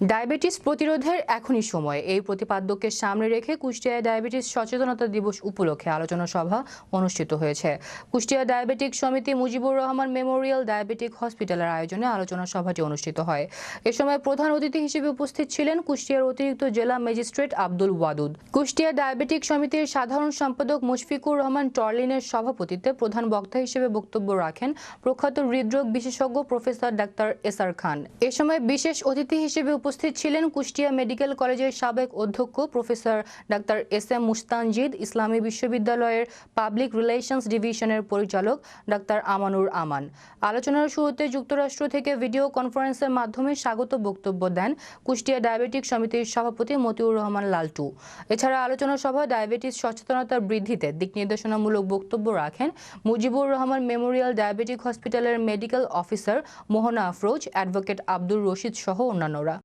Diabetes প্রতিরোধের এখনই সময়। এই প্রতিপাদ্যকে সামনে রেখে কুষ্টিয়ায় ডায়াবেটিস সচেতনতা দিবস উপলক্ষে আলোচনা সভা অনুষ্ঠিত হয়েছে। কুষ্টিয়া ডায়াবেটিক সমিতি মুজিবুর রহমান মেমোরিয়াল ডায়াবেটিক হসপিটালের আয়োজনে আলোচনা সভাটি অনুষ্ঠিত হয়। এ সময় প্রধান অতিথি হিসেবে উপস্থিত ছিলেন কুষ্টিয়ার অতিরিক্ত জেলা ম্যাজিস্ট্রেট আব্দুল ওয়াদুদ। কুষ্টিয়া ডায়াবেটিক সমিতির সাধারণ সম্পাদক মুশফিকুর রহমান টর্লিনের সভাপতিত্বে প্রধান বক্তা হিসেবে বক্তব্য রাখেন প্রখ্যাত হৃদরোগ বিশেষজ্ঞ প্রফেসর ডাক্তার এসআর খান। এ সময় বিশেষ অতিথি হিসেবে উপস্থিত ছিলেন কুষ্টিয়া মেডিকেল কলেজের সাবেক অধ্যক্ষ professor doctor S M Mustanjid, ইসলামী বিশ্ববিদ্যালয়ের পাবলিক রিলেশনস ডিভিশনের পরিচালক ডাক্তার আমানুর আমান। আলোচনার শুরুতে যুক্তরাষ্ট্র থেকে ভিডিও কনফারেন্সের মাধ্যমে স্বাগত বক্তব্য দেন কুষ্টিয়া ডায়াবেটিক সমিতির সভাপতি মতিউর রহমান লালটু। এছাড়া আলোচনা সভায় ডায়াবেটিস সচেতনতা বৃদ্ধিতে দিক নির্দেশনামূলক বক্তব্য রাখেন মুজিবুর রহমান মেমোরিয়াল ডায়াবেটিক হসপিটালের medical officer Mohona Afroz, advocate Abdur Rashid সহ অন্যান্যরা।